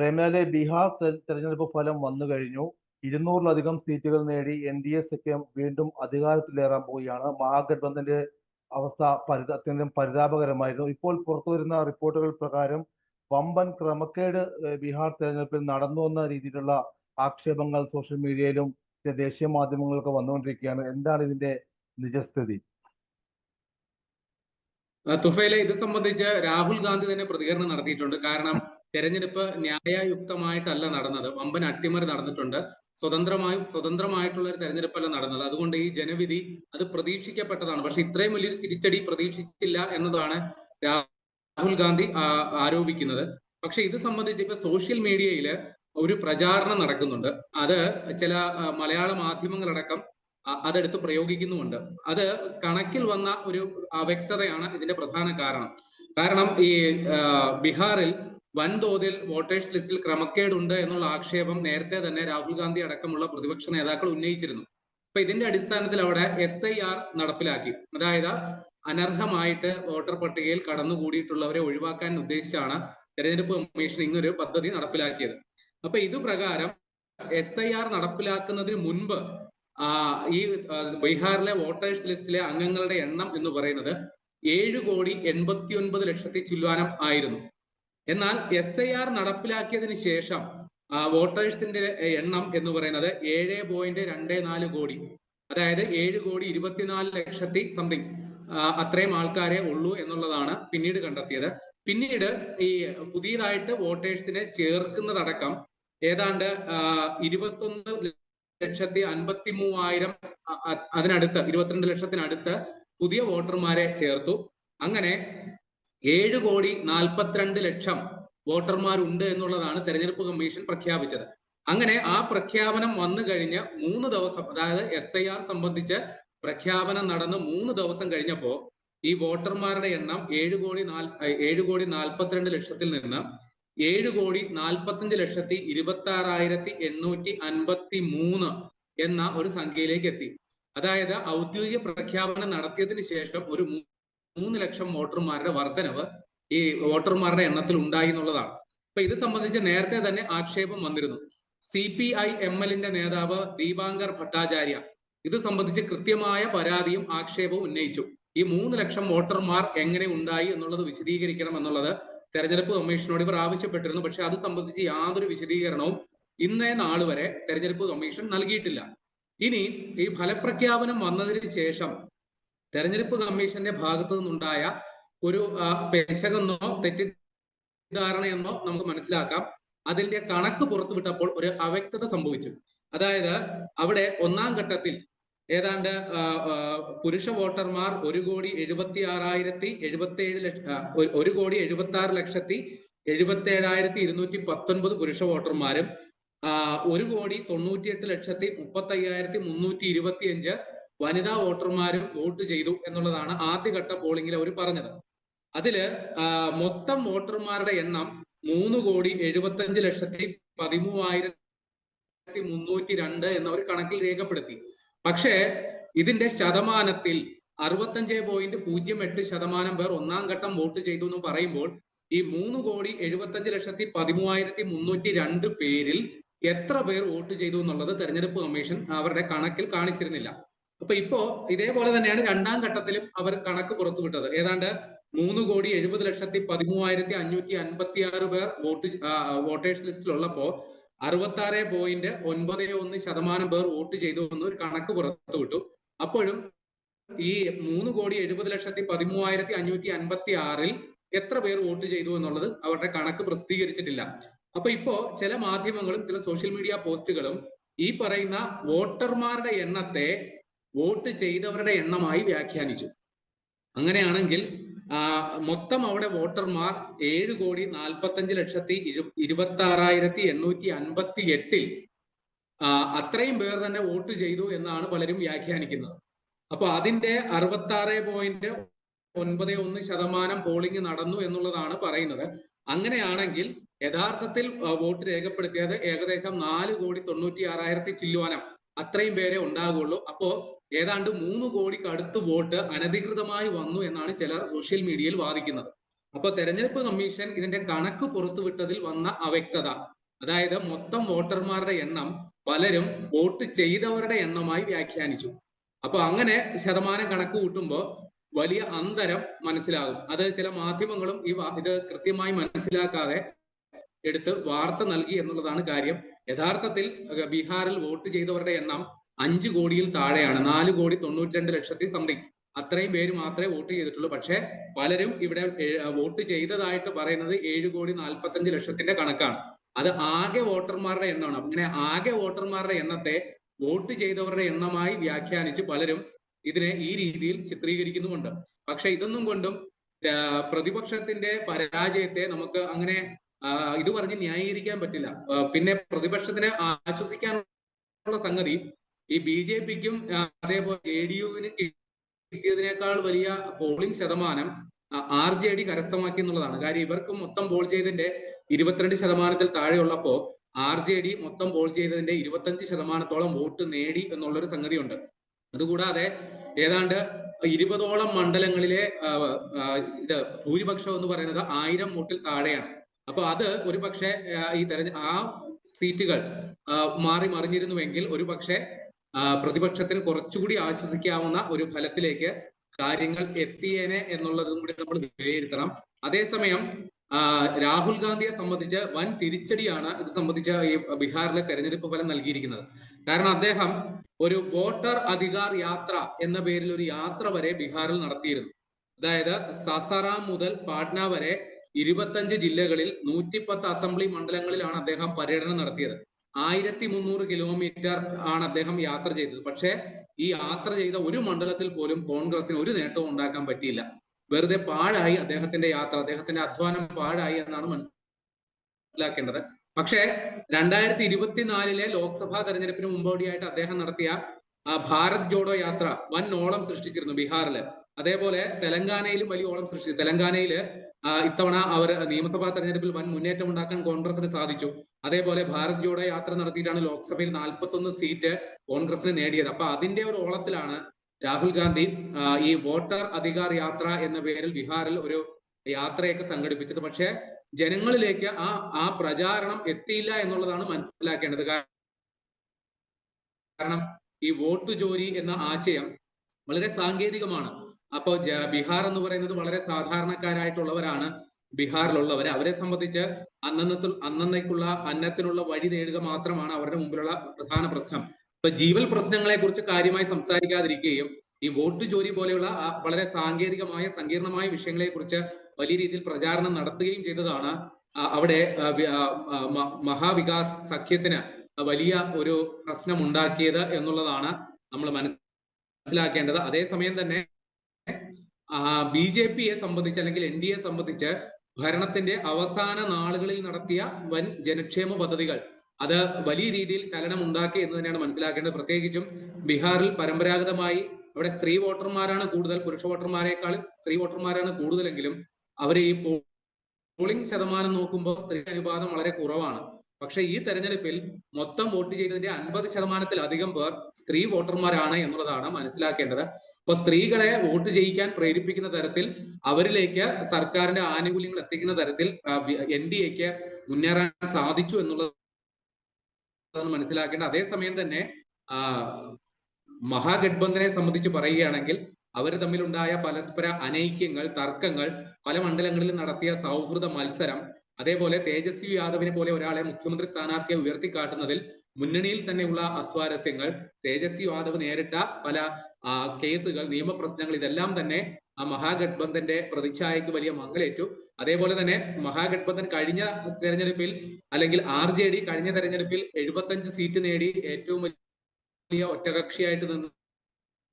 പ്രേമലാലെ ബീഹാർ തെരഞ്ഞെടുപ്പ് ഫലം വന്നു കഴിഞ്ഞു. ഇരുന്നൂറിലധികം സീറ്റുകൾ നേടി എൻ ഡി എ സഖ്യം വീണ്ടും അധികാരത്തിലേറാൻ പോവുകയാണ്. മഹാഗഠബന്ധന്റെ അവസ്ഥ പരിത അത്യന്തം പരിതാപകരമായിരുന്നു. ഇപ്പോൾ പുറത്തു വരുന്ന റിപ്പോർട്ടുകൾ പ്രകാരം വമ്പൻ ക്രമക്കേട് ബീഹാർ തെരഞ്ഞെടുപ്പിൽ നടന്നു എന്ന രീതിയിലുള്ള ആക്ഷേപങ്ങൾ സോഷ്യൽ മീഡിയയിലും ദേശീയ മാധ്യമങ്ങളിലൊക്കെ വന്നുകൊണ്ടിരിക്കുകയാണ്. എന്താണ് ഇതിന്റെ നിജസ്ഥിതി? തുഫയിലെ ഇത് സംബന്ധിച്ച് രാഹുൽ ഗാന്ധി തന്നെ പ്രതികരണം നടത്തിയിട്ടുണ്ട്. കാരണം തെരഞ്ഞെടുപ്പ് ന്യായയുക്തമായിട്ടല്ല നടന്നത്. വമ്പൻ അട്ടിമറി നടന്നിട്ടുണ്ട്. സ്വതന്ത്രമായും സ്വതന്ത്രമായിട്ടുള്ള ഒരു തെരഞ്ഞെടുപ്പല്ല നടന്നത്. അതുകൊണ്ട് ഈ ജനവിധി അത് പ്രതീക്ഷിക്കപ്പെട്ടതാണ്. പക്ഷെ ഇത്രയും വലിയൊരു തിരിച്ചടി പ്രതീക്ഷിച്ചില്ല എന്നതാണ് രാഹുൽ ഗാന്ധി ആരോപിക്കുന്നത്. പക്ഷെ ഇത് സംബന്ധിച്ച് ഇപ്പൊ സോഷ്യൽ മീഡിയയിൽ ഒരു പ്രചാരണം നടക്കുന്നുണ്ട്. അത് ചില മലയാള മാധ്യമങ്ങളടക്കം അതെടുത്ത് പ്രയോഗിക്കുന്നുമുണ്ട്. അത് കണക്കിൽ വന്ന ഒരു അവ്യക്തതയാണ് ഇതിന്റെ പ്രധാന കാരണം. കാരണം ഈ ബീഹാറിൽ വൻതോതിൽ വോട്ടേഴ്സ് ലിസ്റ്റിൽ ക്രമക്കേടുണ്ട് എന്നുള്ള ആക്ഷേപം നേരത്തെ തന്നെ രാഹുൽ ഗാന്ധി അടക്കമുള്ള പ്രതിപക്ഷ നേതാക്കൾ ഉന്നയിച്ചിരുന്നു. അപ്പൊ ഇതിന്റെ അടിസ്ഥാനത്തിൽ അവിടെ എസ് ഐ ആർ നടപ്പിലാക്കി. അതായത് അനർഹമായിട്ട് വോട്ടർ പട്ടികയിൽ കടന്നുകൂടിയിട്ടുള്ളവരെ ഒഴിവാക്കാൻ ഉദ്ദേശിച്ചാണ് തെരഞ്ഞെടുപ്പ് കമ്മീഷൻ ഇങ്ങനൊരു പദ്ധതി നടപ്പിലാക്കിയത്. അപ്പൊ ഇത് പ്രകാരം എസ് ഐ ആർ നടപ്പിലാക്കുന്നതിന് മുൻപ് ഈ ബീഹാറിലെ വോട്ടേഴ്സ് ലിസ്റ്റിലെ അംഗങ്ങളുടെ എണ്ണം എന്ന് പറയുന്നത് ഏഴ് കോടി എൺപത്തി ഒൻപത് ലക്ഷത്തി ചില്ലുവാനം ആയിരുന്നു. എന്നാൽ എസ് ഐ ആർ നടപ്പിലാക്കിയതിന് ശേഷം വോട്ടേഴ്സിന്റെ എണ്ണം എന്ന് പറയുന്നത് ഏഴ് പോയിന്റ് രണ്ട് നാല് കോടി അതായത് ഏഴ് കോടി ഇരുപത്തിനാല് ലക്ഷത്തി സംതിങ് അത്രയും ആൾക്കാരെ ഉള്ളൂ എന്നുള്ളതാണ് പിന്നീട് കണ്ടെത്തിയത്. പിന്നീട് ഈ പുതിയതായിട്ട് വോട്ടേഴ്സിനെ ചേർക്കുന്നതടക്കം ഏതാണ്ട് ഇരുപത്തൊന്ന് ലക്ഷത്തി അൻപത്തി മൂവായിരം അതിനടുത്ത് ഇരുപത്തിരണ്ട് ലക്ഷത്തിനടുത്ത് പുതിയ വോട്ടർമാരെ ചേർത്തു. അങ്ങനെ ഏഴ് കോടി നാൽപ്പത്തിരണ്ട് ലക്ഷം വോട്ടർമാരുണ്ട് എന്നുള്ളതാണ് തെരഞ്ഞെടുപ്പ് കമ്മീഷൻ പ്രഖ്യാപിച്ചത്. അങ്ങനെ ആ പ്രഖ്യാപനം വന്നു കഴിഞ്ഞ് മൂന്ന് ദിവസം അതായത് എസ് ഐ ആർ സംബന്ധിച്ച് പ്രഖ്യാപനം നടന്ന് മൂന്ന് ദിവസം കഴിഞ്ഞപ്പോ ഈ വോട്ടർമാരുടെ എണ്ണം ഏഴ് കോടി നാൽ ഏഴ് കോടി നാൽപ്പത്തിരണ്ട് ലക്ഷത്തിൽ നിന്ന് ഏഴ് കോടി നാൽപ്പത്തഞ്ച് ലക്ഷത്തി ഇരുപത്തി ആറായിരത്തി എണ്ണൂറ്റി അൻപത്തി മൂന്ന് എന്ന ഒരു സംഖ്യയിലേക്ക് എത്തി. അതായത് ഔദ്യോഗിക പ്രഖ്യാപനം നടത്തിയതിന് ശേഷം ഒരു മൂന്ന് ലക്ഷം വോട്ടർമാരുടെ വർധനവ് ഈ വോട്ടർമാരുടെ എണ്ണത്തിൽ ഉണ്ടായി എന്നുള്ളതാണ്. അപ്പൊ ഇത് സംബന്ധിച്ച് നേരത്തെ തന്നെ ആക്ഷേപം വന്നിരുന്നു. സി പി ഐ എം എല്ലിന്റെ നേതാവ് ദീപാങ്കർ ഭട്ടാചാര്യ ഇത് സംബന്ധിച്ച് കൃത്യമായ പരാതിയും ആക്ഷേപവും ഉന്നയിച്ചു. ഈ മൂന്ന് ലക്ഷം വോട്ടർമാർ എങ്ങനെ ഉണ്ടായി എന്നുള്ളത് വിശദീകരിക്കണം എന്നുള്ളത് തെരഞ്ഞെടുപ്പ് കമ്മീഷനോട് ഇവർ ആവശ്യപ്പെട്ടിരുന്നു. പക്ഷെ അത് സംബന്ധിച്ച് യാതൊരു വിശദീകരണവും ഇന്നേ നാൾ വരെ തെരഞ്ഞെടുപ്പ് കമ്മീഷൻ നൽകിയിട്ടില്ല. ഇനി ഈ ഫലപ്രഖ്യാപനം വന്നതിന് ശേഷം തെരഞ്ഞെടുപ്പ് കമ്മീഷന്റെ ഭാഗത്തു നിന്നുണ്ടായ ഒരു പെശകെന്നോ തെറ്റിദ്ധാരണയെന്നോ നമുക്ക് മനസ്സിലാക്കാം. അതിന്റെ കണക്ക് പുറത്തു വിട്ടപ്പോൾ ഒരു അവ്യക്തത സംഭവിച്ചു. അതായത് അവിടെ ഒന്നാം ഘട്ടത്തിൽ ഏതാണ്ട് പുരുഷ വോട്ടർമാർ ഒരു കോടി എഴുപത്തി ആറായിരത്തി എഴുപത്തി ഏഴ് ലക്ഷ ഒരു- കോടി എഴുപത്തി ആറ് ലക്ഷത്തി എഴുപത്തി ഏഴായിരത്തി ഇരുന്നൂറ്റി പത്തൊൻപത് പുരുഷ വോട്ടർമാരും ഒരു കോടി തൊണ്ണൂറ്റിയെട്ട് ലക്ഷത്തി മുപ്പത്തി അയ്യായിരത്തി മുന്നൂറ്റി ഇരുപത്തിയഞ്ച് വനിതാ വോട്ടർമാരും വോട്ട് ചെയ്തു എന്നുള്ളതാണ് ആദ്യഘട്ട പോളിംഗിൽ അവർ പറഞ്ഞത്. അതിൽ മൊത്തം വോട്ടർമാരുടെ എണ്ണം മൂന്ന് കോടി എഴുപത്തഞ്ച് ലക്ഷത്തി പതിമൂവായിരത്തി മുന്നൂറ്റി രണ്ട് എന്നവർ കണക്കിൽ രേഖപ്പെടുത്തി. പക്ഷേ ഇതിന്റെ ശതമാനത്തിൽ അറുപത്തഞ്ച് പോയിന്റ് പൂജ്യം എട്ട് ശതമാനം പേർ ഒന്നാം ഘട്ടം വോട്ട് ചെയ്തു എന്ന് പറയുമ്പോൾ ഈ മൂന്ന് കോടി എഴുപത്തഞ്ച് ലക്ഷത്തി പതിമൂവായിരത്തി മുന്നൂറ്റി രണ്ട് പേരിൽ എത്ര പേർ വോട്ട് ചെയ്തു എന്നുള്ളത് തെരഞ്ഞെടുപ്പ് കമ്മീഷൻ അവരുടെ കണക്കിൽ കാണിച്ചിരുന്നില്ല. അപ്പൊ ഇപ്പോ ഇതേപോലെ തന്നെയാണ് രണ്ടാം ഘട്ടത്തിലും അവർ കണക്ക് പുറത്തുവിട്ടത് ഏതാണ്ട് മൂന്ന് കോടി എഴുപത് ലക്ഷത്തി പതിമൂവായിരത്തി അഞ്ഞൂറ്റി അൻപത്തി ആറ് പേർ വോട്ട് വോട്ടേഴ്സ് ലിസ്റ്റിലുള്ളപ്പോ അറുപത്തി ആറ് പോയിന്റ് ഒൻപത് ഒന്ന് ശതമാനം പേർ വോട്ട് ചെയ്തു എന്ന് ഒരു കണക്ക് പുറത്തുവിട്ടു അപ്പോഴും ഈ മൂന്ന് കോടി എഴുപത് ലക്ഷത്തി പതിമൂവായിരത്തി അഞ്ഞൂറ്റി അൻപത്തി ആറിൽ എത്ര പേർ വോട്ട് ചെയ്തു എന്നുള്ളത് അവരുടെ കണക്ക് പ്രസിദ്ധീകരിച്ചിട്ടില്ല. അപ്പൊ ഇപ്പോ ചില മാധ്യമങ്ങളും ചില സോഷ്യൽ മീഡിയ പോസ്റ്റുകളും ഈ പറയുന്ന വോട്ടർമാരുടെ എണ്ണത്തെ വോട്ട് ചെയ്തവരുടെ എണ്ണമായി വ്യാഖ്യാനിച്ചു. അങ്ങനെയാണെങ്കിൽ മൊത്തം അവിടെ വോട്ടർമാർ ഏഴ് കോടി നാൽപ്പത്തഞ്ച് ലക്ഷത്തി ഇരു ഇരുപത്തി ആറായിരത്തി എണ്ണൂറ്റി അൻപത്തി എട്ടിൽ അത്രയും പേർ തന്നെ വോട്ട് ചെയ്തു എന്നാണ് പലരും വ്യാഖ്യാനിക്കുന്നത്. അപ്പൊ അതിന്റെ അറുപത്തി ആറ് പോയിന്റ് ഒൻപത് ഒന്ന് ശതമാനം പോളിംഗ് നടന്നു എന്നുള്ളതാണ് പറയുന്നത്. അങ്ങനെയാണെങ്കിൽ യഥാർത്ഥത്തിൽ വോട്ട് രേഖപ്പെടുത്തിയത് ഏകദേശം നാല് കോടി തൊണ്ണൂറ്റി ആറായിരത്തി ചില്ലുവാനം അത്രയും പേരെ ഉണ്ടാകുള്ളൂ. അപ്പോ ഏതാണ്ട് മൂന്ന് കോടിക്ക് അടുത്ത് വോട്ട് അനധികൃതമായി വന്നു എന്നാണ് ചിലർ സോഷ്യൽ മീഡിയയിൽ വാദിക്കുന്നത്. അപ്പൊ തെരഞ്ഞെടുപ്പ് കമ്മീഷൻ ഇതിന്റെ കണക്ക് പുറത്തുവിട്ടതിൽ വന്ന അവ്യക്തത. അതായത് മൊത്തം വോട്ടർമാരുടെ എണ്ണം പലരും വോട്ട് ചെയ്തവരുടെ എണ്ണമായി വ്യാഖ്യാനിച്ചു. അപ്പൊ അങ്ങനെ ശതമാനം കണക്ക് കൂട്ടുമ്പോൾ വലിയ അന്തരം മനസ്സിലാകും. അത് ചില മാധ്യമങ്ങളും ഈ ഇത് കൃത്യമായി മനസ്സിലാക്കാതെ എടുത്ത് വാർത്ത നൽകി എന്നുള്ളതാണ് കാര്യം. യഥാർത്ഥത്തിൽ ബീഹാറിൽ വോട്ട് ചെയ്തവരുടെ എണ്ണം അഞ്ച് കോടിയിൽ താഴെയാണ്. നാല് കോടി തൊണ്ണൂറ്റി രണ്ട് ലക്ഷത്തി സംതിങ്. അത്രയും പേര് മാത്രമേ വോട്ട് ചെയ്തിട്ടുള്ളൂ. പക്ഷേ പലരും ഇവിടെ വോട്ട് ചെയ്തതായിട്ട് പറയുന്നത് ഏഴ് കോടി നാൽപ്പത്തഞ്ച് ലക്ഷത്തിന്റെ കണക്കാണ്. അത് ആകെ വോട്ടർമാരുടെ എണ്ണമാണ്. അങ്ങനെ ആകെ വോട്ടർമാരുടെ എണ്ണത്തെ വോട്ട് ചെയ്തവരുടെ എണ്ണമായി വ്യാഖ്യാനിച്ച് പലരും ഇതിനെ ഈ രീതിയിൽ ചിത്രീകരിക്കുന്നുമുണ്ട്. പക്ഷെ ഇതൊന്നും കൊണ്ടും പ്രതിപക്ഷത്തിന്റെ പരാജയത്തെ നമുക്ക് അങ്ങനെ ഇത് പറഞ്ഞ് ന്യായീകരിക്കാൻ പറ്റില്ല. പിന്നെ പ്രതിപക്ഷത്തിന് ആശ്വസിക്കാനുള്ള സംഗതി ഈ ബി ജെ പിക്കും അതേപോലെ ജെ ഡി യുവിന് കിട്ടിയതിനേക്കാൾ വലിയ പോളിംഗ് ശതമാനം ആർ ജെ ഡി കരസ്ഥമാക്കി എന്നുള്ളതാണ്. കാര്യം ഇവർക്ക് മൊത്തം പോൾ ചെയ്തതിന്റെ ഇരുപത്തിരണ്ട് ശതമാനത്തിൽ താഴെയുള്ളപ്പോ ആർ ജെ ഡി മൊത്തം പോൾ ചെയ്തതിന്റെ ഇരുപത്തഞ്ച് ശതമാനത്തോളം വോട്ട് നേടി എന്നുള്ളൊരു സംഗതിയുണ്ട്. അതുകൂടാതെ ഏതാണ്ട് ഇരുപതോളം മണ്ഡലങ്ങളിലെ ഇത് ഭൂരിപക്ഷം എന്ന് പറയുന്നത് ആയിരം വോട്ടിൽ താഴെയാണ്. അപ്പൊ അത് ഒരു പക്ഷേ ഈ തെരഞ്ഞ ആ സീറ്റുകൾ മാറി മറിഞ്ഞിരുന്നുവെങ്കിൽ ഒരു പക്ഷെ ആ, പ്രതിപക്ഷത്തിന് കുറച്ചുകൂടി ആശ്വസിക്കാവുന്ന ഒരു ഫലത്തിലേക്ക് കാര്യങ്ങൾ എത്തിയേനെ എന്നുള്ളതും കൂടി നമ്മൾ വിലയിരുത്തണം. അതേസമയം രാഹുൽ ഗാന്ധിയെ സംബന്ധിച്ച് വൻ തിരിച്ചടിയാണ് ഇത് സംബന്ധിച്ച് ഈ ബീഹാറിലെ തെരഞ്ഞെടുപ്പ് ഫലം നൽകിയിരിക്കുന്നത്. കാരണം അദ്ദേഹം ഒരു വോട്ടർ അധികാർ യാത്ര എന്ന പേരിൽ ഒരു യാത്ര വരെ ബീഹാറിൽ നടത്തിയിരുന്നു. അതായത് സാസാറാം മുതൽ പാട്ന വരെ ഇരുപത്തഞ്ച് ജില്ലകളിൽ നൂറ്റിപ്പത്ത് അസംബ്ലി മണ്ഡലങ്ങളിലാണ് അദ്ദേഹം പര്യടനം നടത്തിയത്. ആയിരത്തി മുന്നൂറ് കിലോമീറ്റർ ആണ് അദ്ദേഹം യാത്ര ചെയ്തത്. പക്ഷേ ഈ യാത്ര ചെയ്ത ഒരു മണ്ഡലത്തിൽ പോലും കോൺഗ്രസിന് ഒരു നേട്ടവും ഉണ്ടാക്കാൻ പറ്റിയില്ല. വെറുതെ പാഴായി അദ്ദേഹത്തിന്റെ യാത്ര അദ്ദേഹത്തിന്റെ അധ്വാനം പാഴായി എന്നാണ് മനസ്സിലാക്കേണ്ടത്. പക്ഷേ രണ്ടായിരത്തി ഇരുപത്തിനാലിലെ ലോക്സഭാ തെരഞ്ഞെടുപ്പിന് മുമ്പോടിയായിട്ട് അദ്ദേഹം നടത്തിയ ഭാരത് ജോഡോ യാത്ര വൻ ഓളം സൃഷ്ടിച്ചിരുന്നു ബീഹാറിൽ. അതേപോലെ തെലങ്കാനയിലും വലിയ ഓളം സൃഷ്ടിച്ചു. തെലങ്കാനയിൽ ഇത്തവണ അവർ നിയമസഭാ തെരഞ്ഞെടുപ്പിൽ വൻ മുന്നേറ്റം ഉണ്ടാക്കാൻ കോൺഗ്രസിന് സാധിച്ചു. അതേപോലെ ഭാരത് ജോഡോ യാത്ര നടത്തിയിട്ടാണ് ലോക്സഭയിൽ നാൽപ്പത്തൊന്ന് സീറ്റ് കോൺഗ്രസിന് നേടിയത്. അപ്പൊ അതിന്റെ ഒരു ഓളത്തിലാണ് രാഹുൽ ഗാന്ധി ഈ വോട്ടർ അധികാർ യാത്ര എന്ന പേരിൽ ബീഹാറിൽ ഒരു യാത്രയൊക്കെ സംഘടിപ്പിച്ചത്. പക്ഷേ ജനങ്ങളിലേക്ക് ആ ആ പ്രചാരണം എത്തിയില്ല എന്നുള്ളതാണ് മനസ്സിലാക്കേണ്ടത്. കാരണം ഈ വോട്ട് ജോലി എന്ന ആശയം വളരെ സാങ്കേതികമാണ്. അപ്പോ ജ- ബീഹാർ എന്ന് പറയുന്നത് വളരെ സാധാരണക്കാരായിട്ടുള്ളവരാണ് ബീഹാറിലുള്ളവർ അവരെ സംബന്ധിച്ച് അന്നത്തിൽ അന്നന്നേക്കുള്ള അന്നത്തിനുള്ള വഴി നേടുക മാത്രമാണ് അവരുടെ മുമ്പിലുള്ള പ്രധാന പ്രശ്നം. ഇപ്പൊ ജീവൽ പ്രശ്നങ്ങളെ കുറിച്ച് കാര്യമായി സംസാരിക്കാതിരിക്കുകയും ഈ വോട്ട് ചോരി പോലെയുള്ള വളരെ സാങ്കേതികമായ സങ്കീർണമായ വിഷയങ്ങളെ കുറിച്ച് വലിയ രീതിയിൽ പ്രചാരണം നടത്തുകയും ചെയ്തതാണ്. അവിടെ മഹാവികാസ് സഖ്യത്തിന് വലിയ ഒരു പ്രശ്നം ഉണ്ടാക്കിയത് എന്നുള്ളതാണ് നമ്മൾ മനസ്സിലാക്കേണ്ടത്. അതേസമയം തന്നെ ബി ജെ പിയെ സംബന്ധിച്ച് അല്ലെങ്കിൽ എൻ ഡി എ സംബന്ധിച്ച് ഭരണത്തിന്റെ അവസാന നാളുകളിൽ നടത്തിയ വൻ ജനക്ഷേമ പദ്ധതികൾ. അത് വലിയ രീതിയിൽ ചലനം ഉണ്ടാക്കി എന്ന് തന്നെയാണ് മനസ്സിലാക്കേണ്ടത്. പ്രത്യേകിച്ചും ബീഹാറിൽ പരമ്പരാഗതമായി അവിടെ സ്ത്രീ വോട്ടർമാരാണ് കൂടുതൽ പുരുഷ വോട്ടർമാരെക്കാൾ സ്ത്രീ വോട്ടർമാരാണ് കൂടുതലെങ്കിലും അവർ ഈ പോളിംഗ് ശതമാനം നോക്കുമ്പോൾ സ്ത്രീ അനുപാതം വളരെ കുറവാണ്. പക്ഷെ ഈ തെരഞ്ഞെടുപ്പിൽ മൊത്തം വോട്ട് ചെയ്തതിന്റെ അൻപത് ശതമാനത്തിലധികം പേർ സ്ത്രീ വോട്ടർമാരാണ് എന്നുള്ളതാണ് മനസ്സിലാക്കേണ്ടത്. അപ്പൊ സ്ത്രീകളെ വോട്ട് ചെയ്യിക്കാൻ പ്രേരിപ്പിക്കുന്ന തരത്തിൽ അവരിലേക്ക് സർക്കാരിന്റെ ആനുകൂല്യങ്ങൾ എത്തിക്കുന്ന തരത്തിൽ എൻ ഡി എക്ക് മുന്നേറാൻ സാധിച്ചു എന്നുള്ളത് മനസ്സിലാക്കേണ്ട അതേസമയം തന്നെ മഹാഗഡ്ബന്ധനെ സംബന്ധിച്ച് പറയുകയാണെങ്കിൽ അവർ തമ്മിലുണ്ടായ പരസ്പര അനൈക്യങ്ങൾ തർക്കങ്ങൾ പല മണ്ഡലങ്ങളിൽ നടത്തിയ സൗഹൃദ മത്സരം അതേപോലെ തേജസ്വി യാദവിനെ പോലെ ഒരാളെ മുഖ്യമന്ത്രി സ്ഥാനാർത്ഥിയെ ഉയർത്തിക്കാട്ടുന്നതിൽ മുന്നണിയിൽ തന്നെയുള്ള അസ്വാരസ്യങ്ങൾ തേജസ്വി യാദവ് നേരിട്ട പല കേസുകൾ നിയമപ്രശ്നങ്ങൾ ഇതെല്ലാം തന്നെ ആ മഹാഗഡ്ബന്ധന്റെ പ്രതിച്ഛായക്ക് വലിയ മങ്ങലേറ്റു. അതേപോലെ തന്നെ മഹാഗഡ്ബന്ധൻ കഴിഞ്ഞ തെരഞ്ഞെടുപ്പിൽ അല്ലെങ്കിൽ ആർ ജെ ഡി കഴിഞ്ഞ തെരഞ്ഞെടുപ്പിൽ എഴുപത്തഞ്ച് സീറ്റ് നേടി ഏറ്റവും വലിയ ഒറ്റകക്ഷിയായിട്ട് നിന്ന.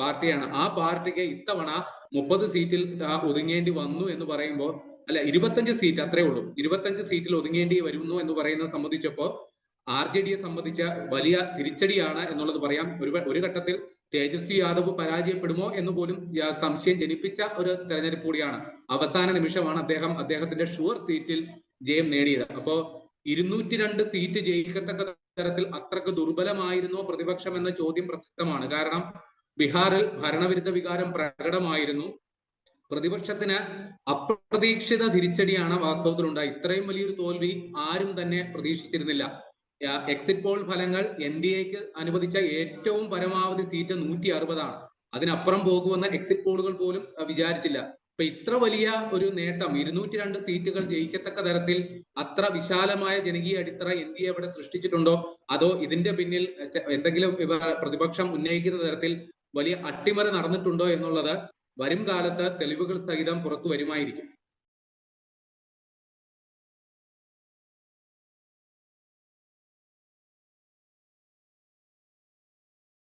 പാർട്ടിയാണ്. ആ പാർട്ടിക്ക് ഇത്തവണ മുപ്പത് സീറ്റിൽ ഒതുങ്ങേണ്ടി വന്നു എന്ന് പറയുമ്പോൾ അല്ല ഇരുപത്തഞ്ച് സീറ്റ് അത്രേ ഉള്ളൂ. ഇരുപത്തഞ്ച് സീറ്റിൽ ഒതുങ്ങേണ്ടി വരുന്നു എന്ന് പറയുന്നത് സംബന്ധിച്ചപ്പോ ആർ ജെ ഡിയെ സംബന്ധിച്ച വലിയ തിരിച്ചടിയാണ് എന്നുള്ളത് പറയാം. ഒരു ഒരു ഘട്ടത്തിൽ തേജസ്വി യാദവ് പരാജയപ്പെടുമോ എന്ന് പോലും സംശയം ജനിപ്പിച്ച ഒരു തെരഞ്ഞെടുപ്പ് കൂടിയാണ്. അവസാന നിമിഷമാണ് അദ്ദേഹം അദ്ദേഹത്തിന്റെ ഷുവർ സീറ്റിൽ ജയം നേടിയത്. അപ്പോ ഇരുന്നൂറ്റി രണ്ട് സീറ്റ് ജയിക്കത്തക്ക തരത്തിൽ അത്രയ്ക്ക് ദുർബലമായിരുന്നോ പ്രതിപക്ഷം എന്ന ചോദ്യം പ്രസക്തമാണ്. കാരണം ബീഹാറിൽ ഭരണവിരുദ്ധ വികാരം പ്രകടമായിരുന്നു. പ്രതിപക്ഷത്തിന് അപ്രതീക്ഷിത തിരിച്ചടിയാണ് വാസ്തവത്തിൽ ഉണ്ടായി ഇത്രയും വലിയൊരു തോൽവി ആരും തന്നെ പ്രതീക്ഷിച്ചിരുന്നില്ല. എക്സിറ്റ് പോൾ ഫലങ്ങൾ എൻ ഡി എക്ക് അനുവദിച്ച ഏറ്റവും പരമാവധി സീറ്റ് നൂറ്റി അറുപതാണ് അതിനപ്പുറം പോകുമെന്ന് എക്സിറ്റ് പോളുകൾ പോലും വിചാരിച്ചില്ല. ഇപ്പൊ ഇത്ര വലിയ ഒരു നേട്ടം ഇരുന്നൂറ്റി രണ്ട് സീറ്റുകൾ ജയിക്കത്തക്ക തരത്തിൽ അത്ര വിശാലമായ ജനകീയ അടിത്തറ എൻ ഡി എ അവിടെ സൃഷ്ടിച്ചിട്ടുണ്ടോ? അതോ ഇതിന്റെ പിന്നിൽ എന്തെങ്കിലും പ്രതിപക്ഷം ഉന്നയിക്കുന്ന തരത്തിൽ വലിയ അട്ടിമറി നടന്നിട്ടുണ്ടോ എന്നുള്ളത് വരും കാലത്ത് തെളിവുകൾ സഹിതം പുറത്തു വരുമായിരിക്കും.